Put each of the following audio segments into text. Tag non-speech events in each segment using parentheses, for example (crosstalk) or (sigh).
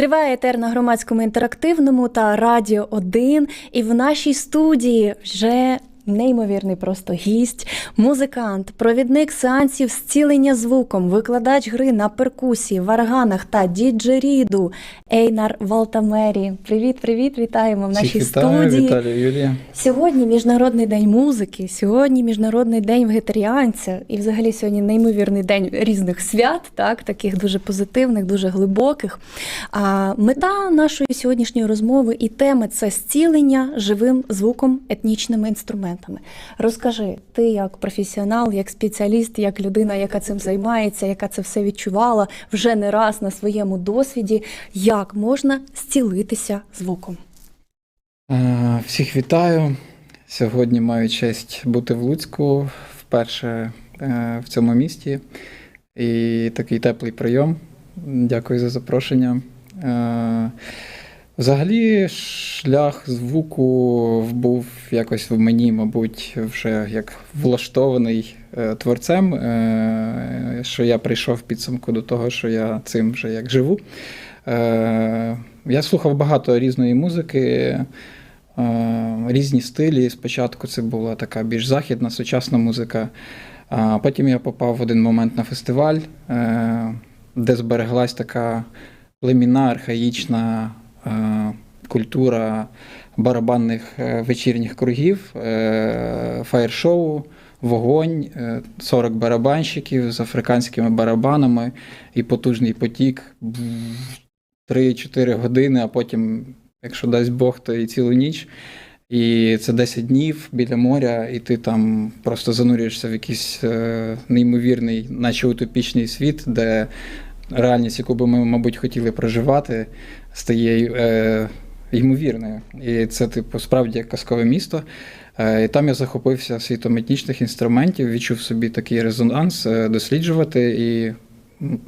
Триває етер на громадському інтерактивному та Радіо 1. І в нашій студії вже неймовірний просто гість, музикант, провідник сеансів зцілення звуком, викладач гри на перкусії, варганах та діджеріду Ейнар Валтамері. Привіт, привіт, вітаємо в нашій вітаю, студії. Віталію, Юлія. Сьогодні Міжнародний день музики, сьогодні Міжнародний день вегетаріанця, і взагалі сьогодні неймовірний день різних свят, так, таких дуже позитивних, дуже глибоких. А мета нашої сьогоднішньої розмови і теми це зцілення живим звуком, етнічними інструментами. Розкажи, ти як професіонал, як спеціаліст, як людина, яка цим займається, яка це все відчувала вже не раз на своєму досвіді, як можна зцілитися звуком? Е, Всіх вітаю. Сьогодні маю честь бути в Луцьку вперше е, в цьому місті. І такий теплий прийом. Дякую за запрошення. Взагалі, шлях звуку був якось в мені, мабуть, вже як влаштований е, творцем, е, що я прийшов підсумку до того, що я цим вже як живу. Е, Я слухав багато різної музики, різні стилі. Спочатку це була така більш західна, сучасна музика. А потім я попав в один момент на фестиваль, де збереглась така племінна, архаїчна культура барабанних е, вечірніх кругів, е, фаєр-шоу, вогонь, е, 40 барабанщиків з африканськими барабанами і потужний потік. 3-4 години, а потім, якщо дасть Бог, то і цілу ніч. І це 10 днів біля моря, і ти там просто занурюєшся в якийсь е, неймовірний, наче утопічний світ, де реальність, яку би ми, мабуть, хотіли проживати, стає е, ймовірною. І це, типу, справді як казкове місто. Е, і там я захопився світом етнічних інструментів, відчув собі такий резонанс е, досліджувати. І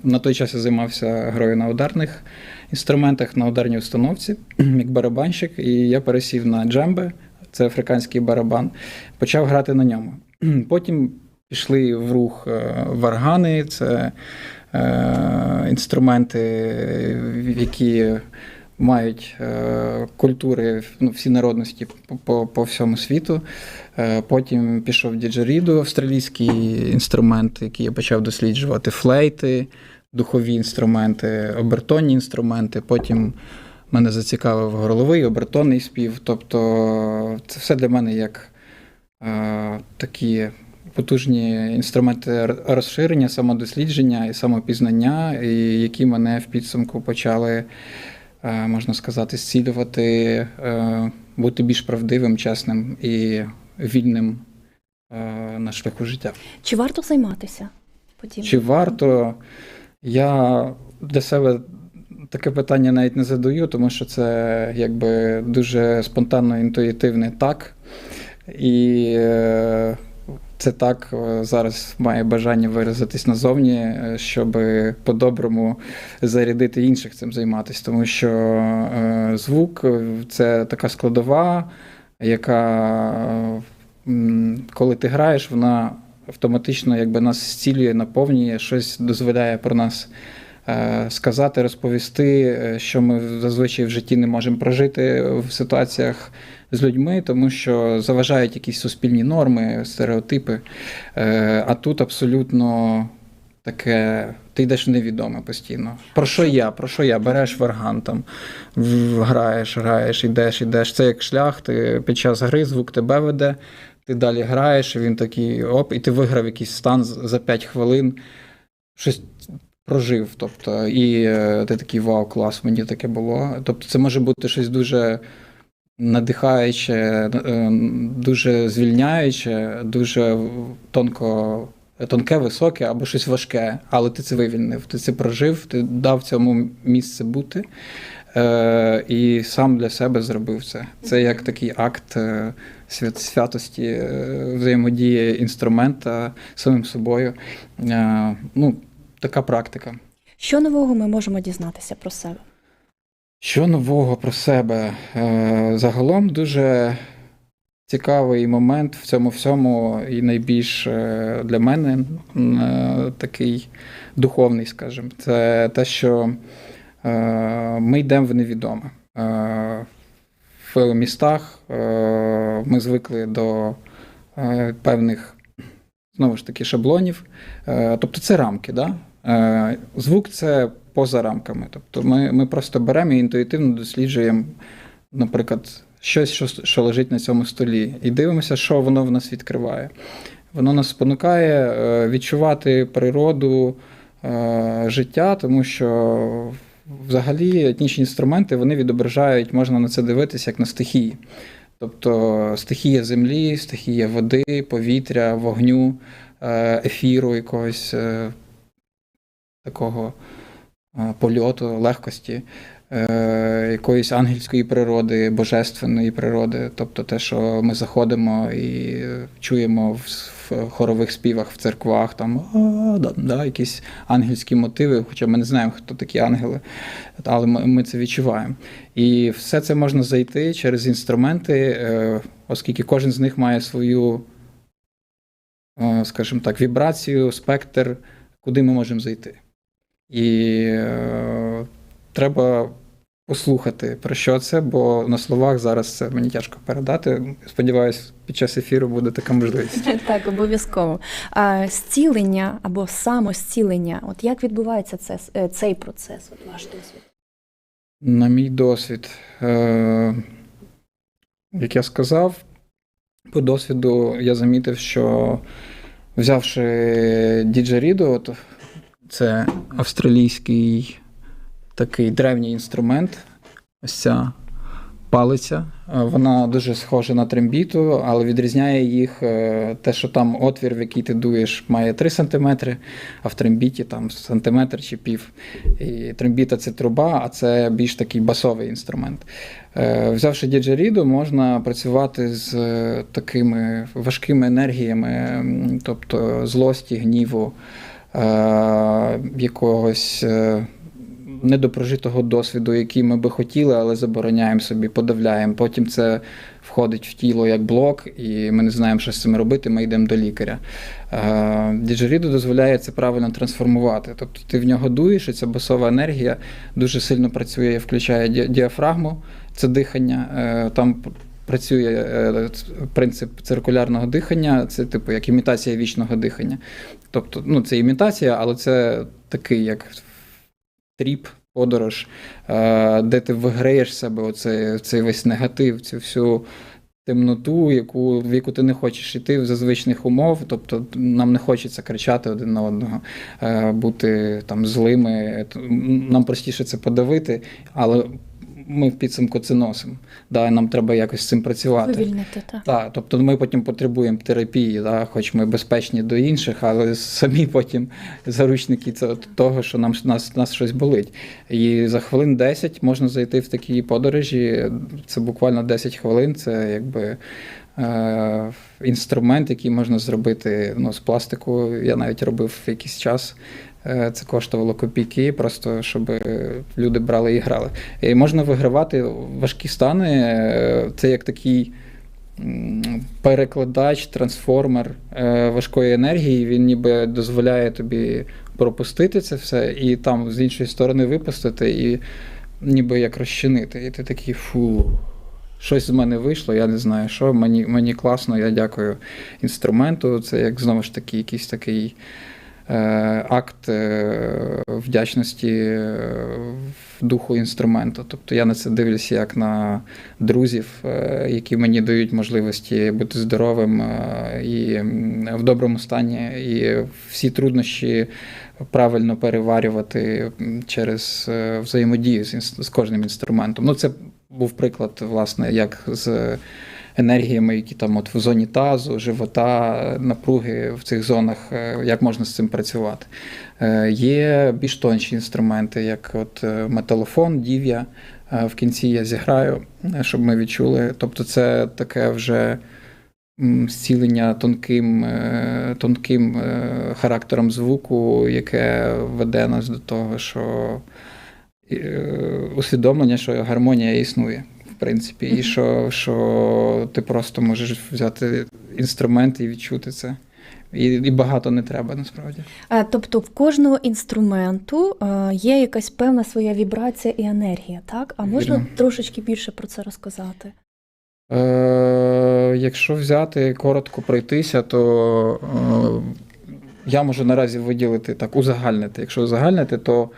на той час я займався грою на ударних інструментах, на ударній установці, (clears throat) як барабанщик, і я пересів на джембе, це африканський барабан, почав грати на ньому. (clears throat) Потім пішли в рух е, варгани, це інструменти, які мають е, культури ну, всі народності по, по, всьому світу. Е, Потім пішов діджеріду, австралійський інструмент, який я почав досліджувати, флейти, духові інструменти, обертонні інструменти. Потім мене зацікавив горловий, обертонний спів. Тобто це все для мене як е, такі потужні інструменти розширення, самодослідження і самопізнання, і які мене в підсумку почали, е, можна сказати, зцілювати, е, бути більш правдивим, чесним і вільним е, на шляху життя. Чи варто займатися? подібним? Чи варто? Я для себе таке питання навіть не задаю, тому що це якби дуже спонтанно інтуїтивне так. І це так е, зараз має бажання виразитись назовні, е, щоб по-доброму зарядити інших цим займатися. Тому що е, звук це така складова, яка, коли ти граєш, вона автоматично якби нас зцілює, наповнює, щось дозволяє про нас сказати, розповісти, що ми зазвичай в житті не можемо прожити в ситуаціях з людьми, тому що заважають якісь суспільні норми, стереотипи. Е, А тут абсолютно таке. Ти йдеш невідоме постійно. Про що я? Про що я? Береш варган там, граєш, граєш, йдеш, йдеш. Це як шлях, ти під час гри звук тебе веде, ти далі граєш, і він такий оп, і ти виграв якийсь стан за 5 хвилин. Щось прожив. Тобто, і е, ти такий вау, клас, мені таке було. Тобто, це може бути щось дуже надихаюче, е, дуже звільняюче, дуже тонко. Тонке, високе або щось важке, але ти це вивільнив, ти це прожив, ти дав цьому місце бути е, і сам для себе зробив це. Це як такий акт е, свят, святості, е, взаємодії інструмента самим собою. Е, ну, така практика. Що нового ми можемо дізнатися про себе? Що нового про себе? Е, Загалом дуже цікавий момент в цьому всьому, і найбільш е, для мене е, такий духовний, скажімо. Це те, що ми йдемо в невідоме. В містах ми звикли до певних знову ж таки шаблонів. Тобто це рамки. Да? Звук це поза рамками. Тобто ми, ми просто беремо і інтуїтивно досліджуємо, наприклад, щось, що, що лежить на цьому столі, і дивимося, що воно в нас відкриває. Воно нас спонукає е, відчувати природу е, життя, тому що взагалі етнічні інструменти вони відображають, можна на це дивитися як на стихії. Тобто стихія землі, стихія води, повітря, вогню, е, ефіру якогось такого польоту, легкості, е, якоїсь ангельської природи, божественної природи, тобто те, що ми заходимо і чуємо в, хорових співах в церквах, там да, да, якісь ангельські мотиви, хоча ми не знаємо, хто такі ангели, але ми, це відчуваємо. І все це можна зайти через інструменти, е, оскільки кожен з них має свою, е, скажімо так, вібрацію, спектр, куди ми можемо зайти. І е, треба послухати про що це, бо на словах зараз це мені тяжко передати. Сподіваюсь, під час ефіру буде така можливість. (laughs) Так, обов'язково. А, Зцілення або самозцілення. От як відбувається це, е, цей процес, от ваш досвід? На мій досвід, е, як я сказав, по досвіду я замітив, що взявши діджеріду, от це австралійський такий древній інструмент, ось ця палиця. Е, Вона дуже схожа на трембіту, але відрізняє їх е, те, що там отвір, в який ти дуєш, має 3 см, а в трембіті там сантиметр чи пів. І трембіта це труба, а це більш такий басовий інструмент. Е, Взявши діджеріду, можна працювати з такими важкими енергіями, тобто злості, гніву, якогось е, недопрожитого досвіду, який ми би хотіли, але забороняємо собі, подавляємо. Потім це входить в тіло як блок, і ми не знаємо, що з цим робити. Ми йдемо до лікаря. Е, Діджеріду дозволяє це правильно трансформувати. Тобто ти в нього дуєш, і ця басова енергія дуже сильно працює, включає діафрагму, це дихання. Е, Там працює е, принцип циркулярного дихання, це типу як імітація вічного дихання. Тобто, ну, це імітація, але це такий, як тріп, подорож, е, де ти виграєш себе оцей, цей весь негатив, цю всю темноту, яку, в яку ти не хочеш йти за звичних умов. Тобто нам не хочеться кричати один на одного, е, бути там злими. Нам простіше це подавити, але ми в підсумку це носимо. Да, нам треба якось з цим працювати. Вивільнити, так. Да, тобто ми потім потребуємо терапії, да, хоч ми безпечні до інших, але самі потім заручники того, що нам нас, нас щось болить. І за хвилин 10 можна зайти в такі подорожі. Це буквально 10 хвилин. Це якби інструмент, який можна зробити ну, з пластику. Я навіть робив якийсь час. Е, Це коштувало копійки, просто щоб е, люди брали і грали. І можна вигравати важкі стани. е, Це як такий перекладач, трансформер е, важкої енергії. Він ніби дозволяє тобі пропустити це все і там з іншої сторони випустити, і ніби як розчинити. І ти такий фу. Щось з мене вийшло, я не знаю що. Мені, мені класно, я дякую інструменту. Це як знову ж таки якийсь такий е, акт е, вдячності е, в духу інструменту. Тобто я на це дивлюся як на друзів, е, які мені дають можливості бути здоровим е, і в доброму стані, і всі труднощі правильно переварювати через е, взаємодію з, з кожним інструментом. Ну, це був приклад, власне, як з енергіями, які там от в зоні тазу, живота, напруги в цих зонах, е, як можна з цим працювати. Е, Є більш тонші інструменти, як от е, металофон, дів'я. В кінці я зіграю, щоб ми відчули. Тобто, це таке вже зцілення тонким, тонким характером звуку, яке веде нас до того, що усвідомлення, що гармонія існує. В принципі, і що, що ти просто можеш взяти інструмент і відчути це. І, і багато не треба насправді. Е, Тобто в кожного інструменту е, є якась певна своя вібрація і енергія, так? А можна Вірно. трошечки більше про це розказати? Е, якщо взяти коротко пройтися, то е, я можу наразі виділити так, узагальнити. Якщо узагальнити, то е,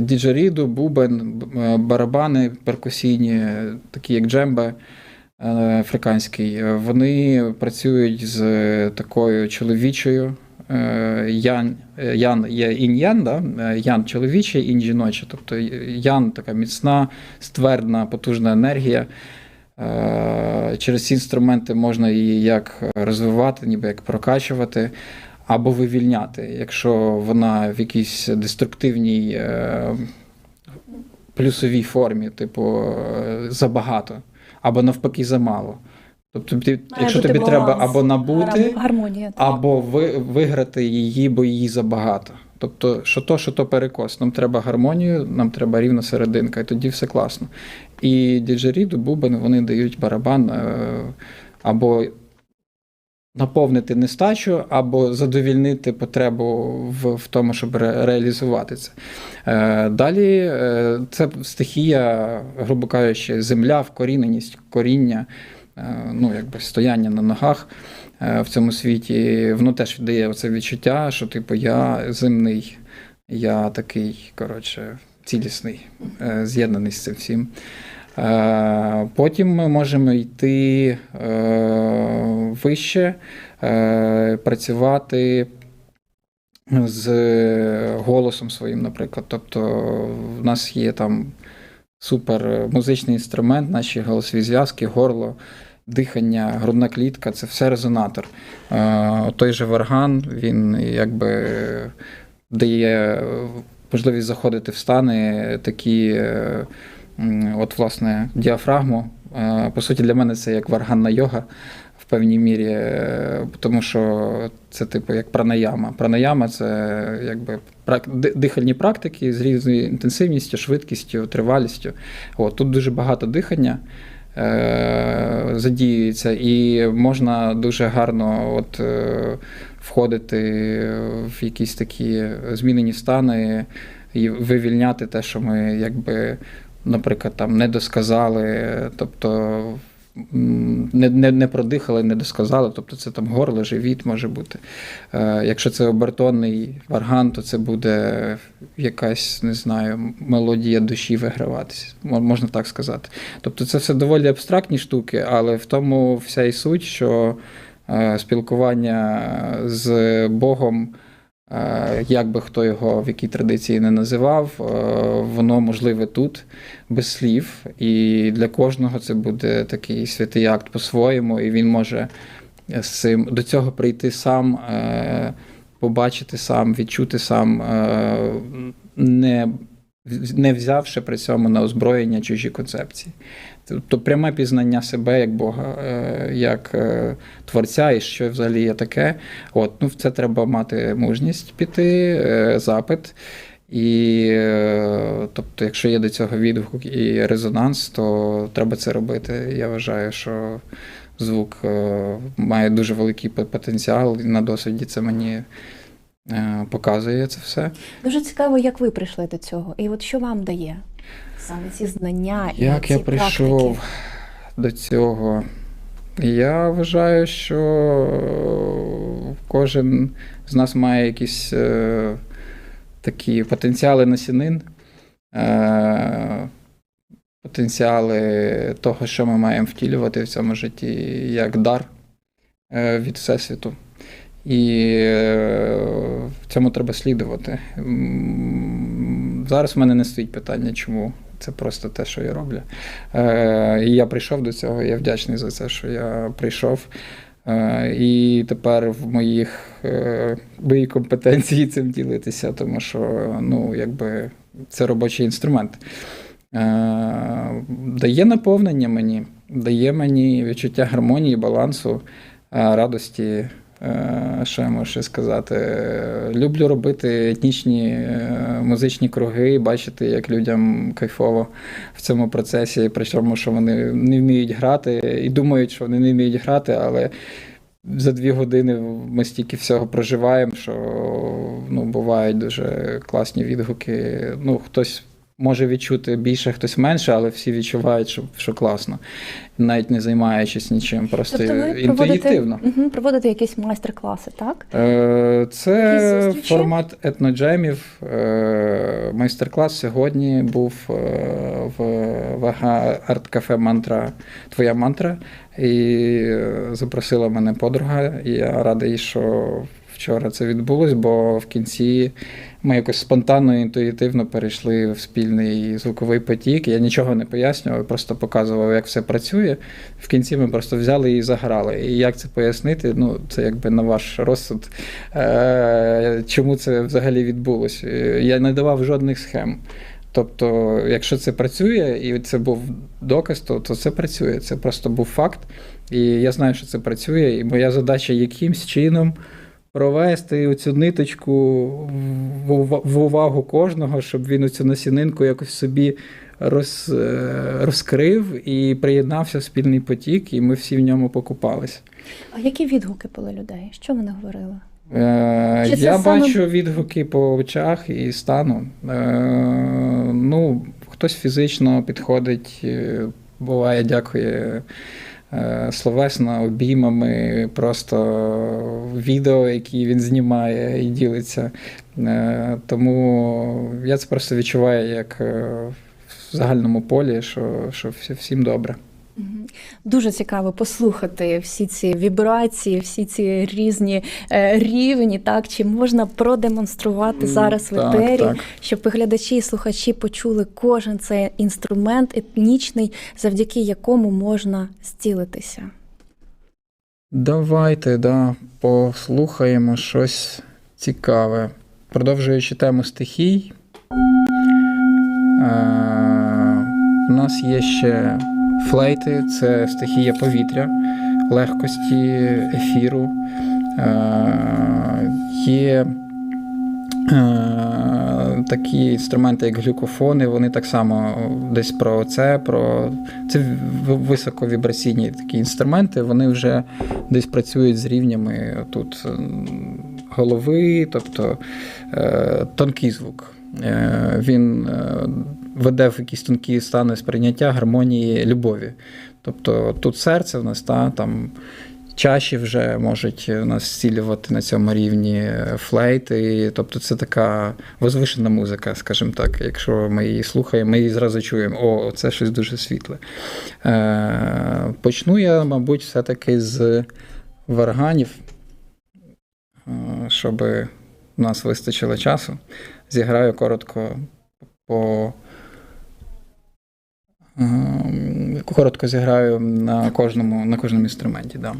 діджеріду, бубен, е, барабани перкусійні, такі як джембе е, африканський, е, вони працюють з такою чоловічою. е, Ян, е, ян є інь-ян, да? е, ян чоловічий, інь жіночий. Тобто ян така міцна, ствердна, потужна енергія. Е, Через ці інструменти можна її як розвивати, ніби як прокачувати, або вивільняти, якщо вона в якійсь деструктивній е, плюсовій формі, типу е, забагато, або навпаки замало. Тобто, ти, якщо тобі треба або набути, Гармонія. або ви, виграти її, бо її забагато. Тобто, що то, що то перекос. Нам треба гармонію, нам треба рівна серединка, і тоді все класно. І діджеріду, бубен, вони дають барабан е, або наповнити нестачу, або задовільнити потребу в, в тому, щоб ре, реалізувати це. Е, далі е, це стихія, грубо кажучи, земля, вкоріненість, коріння, е, ну, якби стояння на ногах е, в цьому світі, воно теж дає оце відчуття, що типу я земний, я такий, коротше, цілісний, е, з'єднаний з цим всім. Е, Потім ми можемо йти е, вище, е, працювати з голосом своїм, наприклад. Тобто, в нас є там супер музичний інструмент, наші голосові зв'язки, горло, дихання, грудна клітка це все резонатор. Той же варган, він якби дає можливість заходити в стани такі, от, власне, діафрагму. Е, По суті, для мене це як варганна йога в певній мірі, е, тому що це типу як пранаяма. Пранаяма це якби дихальні практики з різною інтенсивністю, швидкістю, тривалістю. От, тут дуже багато дихання. е, Задіюється, і можна дуже гарно от, входити в якісь такі змінені стани і вивільняти те, що ми якби, наприклад, там не досказали, тобто не, не, не продихали, не досказали, тобто це там горло, живіт може бути. Е, якщо це обертонний варган, то це буде якась, не знаю, мелодія душі виграватися, можна так сказати. Тобто це все доволі абстрактні штуки, але в тому вся і суть, що е, спілкування з Богом, як би хто його в якій традиції не називав, е, воно можливе тут, без слів. І для кожного це буде такий святий акт по-своєму, і він може з цим до цього прийти сам, е, побачити сам, відчути сам, е, не, не взявши при цьому на озброєння чужі концепції. Тобто пряме пізнання себе як Бога, е, як е, творця, і що взагалі є таке. От, ну, в це треба мати мужність піти, е, запит. І тобто, якщо є до цього відгук і резонанс, то треба це робити. Я вважаю, що звук має дуже великий потенціал, і на досвіді це мені показує це все. Дуже цікаво, як ви прийшли до цього, і от що вам дає саме ці знання і Як ці я прийшов практики? до цього? Я вважаю, що кожен з нас має якісь е, такі потенціали насінин, е, потенціали того, що ми маємо втілювати в цьому житті, як дар е, від Всесвіту. І е, в цьому треба слідувати. Зараз в мене не стоїть питання, чому. Це просто те, що я роблю. Е, і я прийшов до цього, я вдячний за це, що я прийшов. Е, і тепер в моїх е, моїй компетенції цим ділитися, тому що ну, якби, це робочий інструмент. Дає наповнення мені, дає мені відчуття гармонії, балансу, радості. Е, Що я можу ще сказати? Люблю робити етнічні е, музичні круги, бачити, як людям кайфово в цьому процесі, причому, що вони не вміють грати і думають, що вони не вміють грати, але за дві години ми стільки всього проживаємо, що ну, бувають дуже класні відгуки. Ну, хтось може відчути більше, хтось менше, але всі відчувають, що, що класно, навіть не займаючись нічим, просто Тобто ви інтуїтивно. проводите, угу, проводите якісь майстер-класи, так? Е, Це формат етноджемів. Е, Майстер-клас сьогодні був е, в ВГ арт-кафе Мантра Твоя мантра. І е, запросила мене подруга. І я радий, що вчора це відбулось, бо в кінці ми якось спонтанно і інтуїтивно перейшли в спільний звуковий потік. Я нічого не пояснював, просто показував, як все працює. В кінці ми просто взяли і заграли. І як це пояснити? Ну, це якби на ваш розсуд, е- чому це взагалі відбулося. Я не давав жодних схем. Тобто, якщо це працює, і це був доказ, то, то це працює. Це просто був факт. І я знаю, що це працює. І моя задача якимсь чином провести цю ниточку в, увагу кожного, щоб він цю насінинку якось собі роз, е, розкрив і приєднався в спільний потік, і ми всі в ньому покупалися. А які відгуки були людей? Що вони говорили? Е, Чи це я саме- бачу відгуки по очах і стану. Е, ну, хтось фізично підходить, буває, дякує словесно, обіймами, просто відео, які він знімає і ділиться. Е, тому я це просто відчуваю як е, в загальному полі, що, що всім добре. Дуже цікаво послухати всі ці вібрації, всі ці різні е, рівні, так чи можна продемонструвати зараз в Так, етері, так. щоб глядачі і слухачі почули кожен цей інструмент етнічний, завдяки якому можна зцілитися. Давайте, да, послухаємо щось цікаве. Продовжуючи тему стихій, е, у нас є ще флейти, це стихія повітря, легкості, ефіру. Є такі інструменти, як глюкофони, вони так само десь про це, про це високовібраційні такі інструменти, вони вже десь працюють з рівнями тут голови, тобто е, тонкий звук. Е, він е, веде в якісь тонкі стани сприйняття гармонії любові. Тобто тут серце в нас та, там чаші вже можуть нас зцілювати на цьому рівні флейти. Тобто це така возвишена музика, скажімо так. Якщо ми її слухаємо, ми її зразу чуємо, о, це щось дуже світле. Е, почну я, мабуть, все-таки з варганів, е, щоб у нас вистачило часу. Зіграю коротко по. Ем, Коротко зіграю на кожному, на кожному інструменті. Да.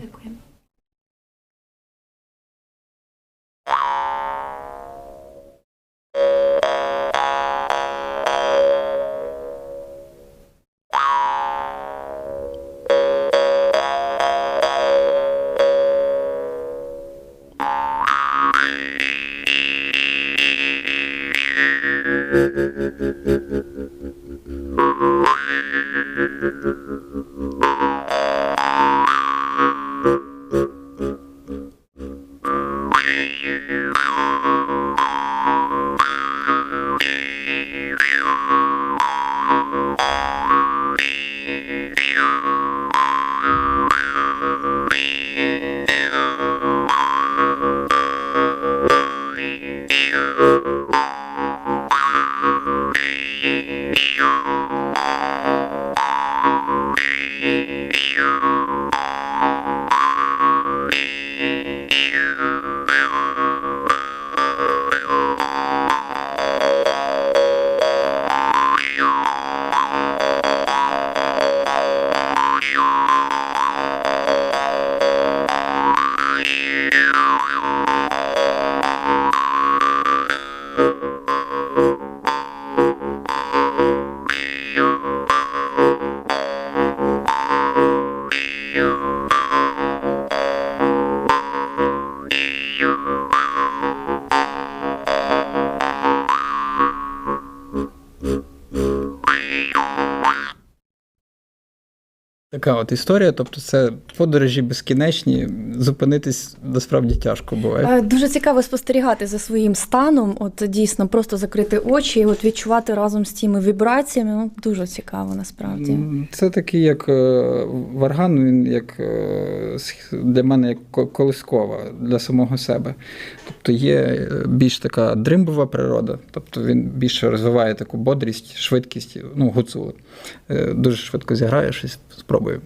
Така от історія. Тобто, це подорожі безкінечні, зупинитись насправді тяжко буває. Е, Дуже цікаво спостерігати за своїм станом. От дійсно просто закрити очі і от відчувати разом з тими вібраціями. Ну, дуже цікаво насправді. Це такий як е, варган, він як е, для мене як колискова для самого себе. Тобто є більш така дримбова природа, тобто він більше розвиває таку бодрість, швидкість, ну, гуцул. Е, Дуже швидко зіграє щось, спробую.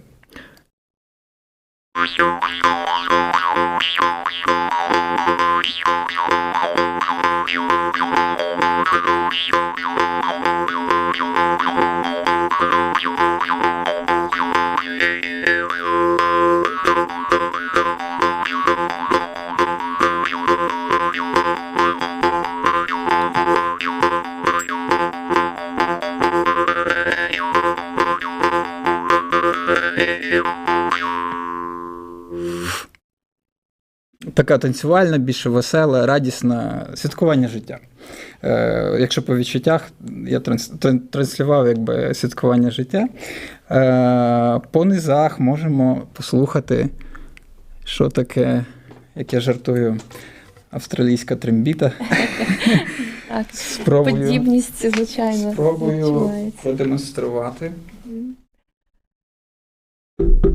you Така танцювальна, більше весела, радісна, святкування життя. Е, якщо по відчуттях, я транс, транслював якби святкування життя. Е, по низах можемо послухати, що таке, як я жартую, австралійська трембіта. Так, Спробую, подібність, звичайно, спробую продемонструвати. А,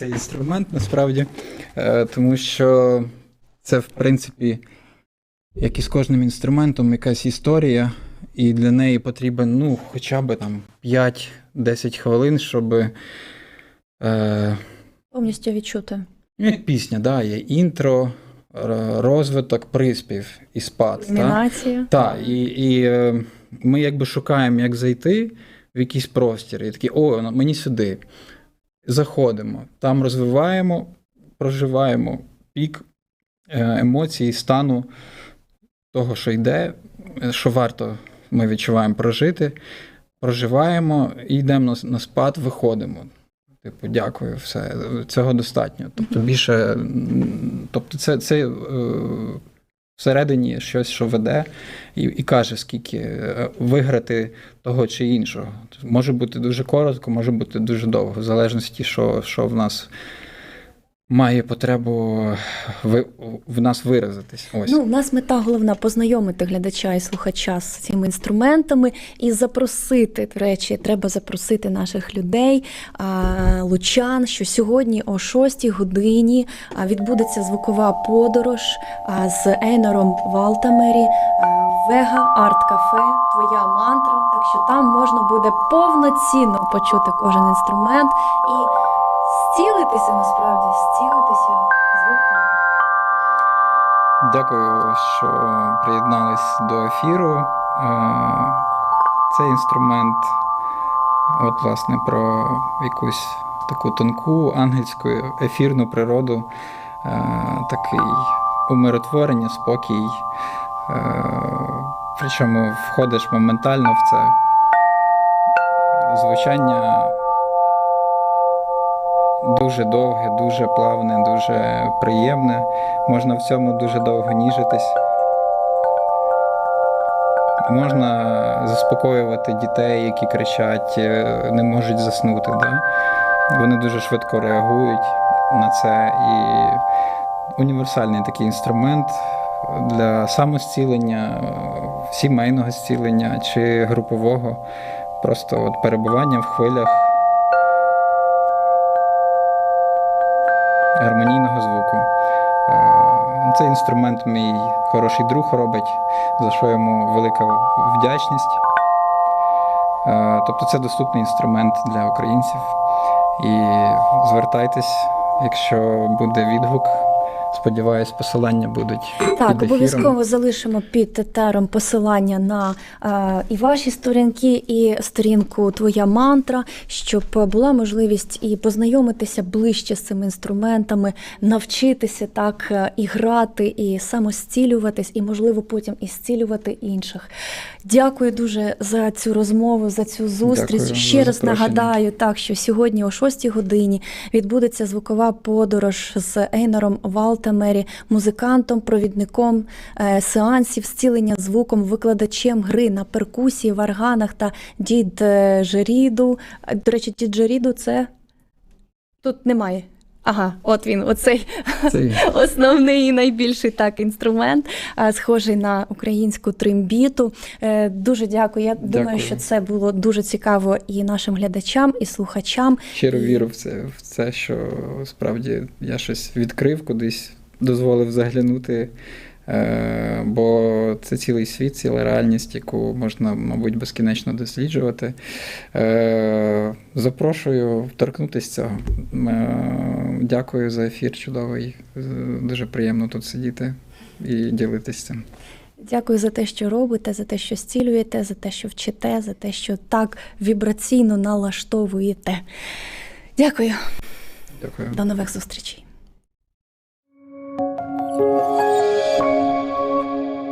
цей інструмент, насправді, Е, тому що це, в принципі, як і з кожним інструментом, якась історія, і для неї потрібен ну, хоча б там 5-10 хвилин, щоб. Е, Повністю відчути. ну, як пісня, да, є інтро, розвиток, приспів і спад. Кульмінація. Так, і, і е, ми якби шукаємо, як зайти в якийсь простір. І такі, о, ну, мені сюди. Заходимо, там розвиваємо, проживаємо пік е, емоцій, стану того, що йде, що варто ми відчуваємо прожити. Проживаємо і йдемо на, на спад, виходимо. Типу, дякую, все. Цього достатньо. Тобто більше, тобто, це, це е, всередині щось, що веде, і, і каже, скільки е, виграти того чи іншого. Може бути дуже коротко, може бути дуже довго, в залежності, що, що в нас має потребу ви, в нас виразитись. Ось. Ну, у нас мета головна познайомити глядача і слухача з цими інструментами і запросити, до речі, треба запросити наших людей, лучан, що сьогодні о 6 годині відбудеться звукова подорож з Ейнором Валтамері, Вега Арт Кафе, твоя мантра. Так що там можна буде повноцінно почути кожен інструмент і зцілитися насправді, зцілитися звуком. Дякую, що приєднались до ефіру. Е, Цей інструмент, от, власне, про якусь таку тонку ангельську ефірну природу, е, такий умиротворення, спокій. Е, Причому входиш моментально в це звучання дуже довге, дуже плавне, дуже приємне. Можна в цьому дуже довго ніжитись. Можна заспокоювати дітей, які кричать, е, не можуть заснути. Да? Вони дуже швидко реагують на це. І універсальний такий інструмент для самозцілення, е, сімейного зцілення чи групового. Просто от перебування в хвилях гармонійного звуку. Е, Цей інструмент мій хороший друг робить, за що йому велика вдячність. Е, Тобто це доступний інструмент для українців. І звертайтесь, якщо буде відгук. Сподіваюсь, посилання будуть. Так, під обов'язково залишимо під етером посилання на е, і ваші сторінки, і сторінку Твоя мантра, щоб була можливість і познайомитися ближче з цими інструментами, навчитися так е, і грати, і самостілюватись, і, можливо, потім і зцілювати інших. Дякую дуже за цю розмову, за цю зустріч. Дякую Ще раз запрошення. нагадаю, так що сьогодні о 6 годині відбудеться звукова подорож з Ейнором Валтамері, музикантом, провідником е, сеансів зцілення звуком, викладачем гри на перкусії, варганах та діджеріду. До речі, діджеріду це тут немає. Ага, от він, оцей (laughs) Основний і найбільший так інструмент, схожий на українську тримбіту. Е, Дуже дякую. Я думаю, що це було дуже цікаво і нашим глядачам, і слухачам. щиро вірю в це, в це, що справді я щось відкрив, кудись дозволив заглянути. Е, Бо це цілий світ, ціла реальність, яку можна, мабуть, безкінечно досліджувати. Е, Запрошую торкнутися цього. Е, Дякую за ефір чудовий. Дуже приємно тут сидіти і ділитися цим. Дякую за те, що робите, за те, що зцілюєте, за те, що вчите, за те, що так вібраційно налаштовуєте. Дякую, Дякую. до нових зустрічей.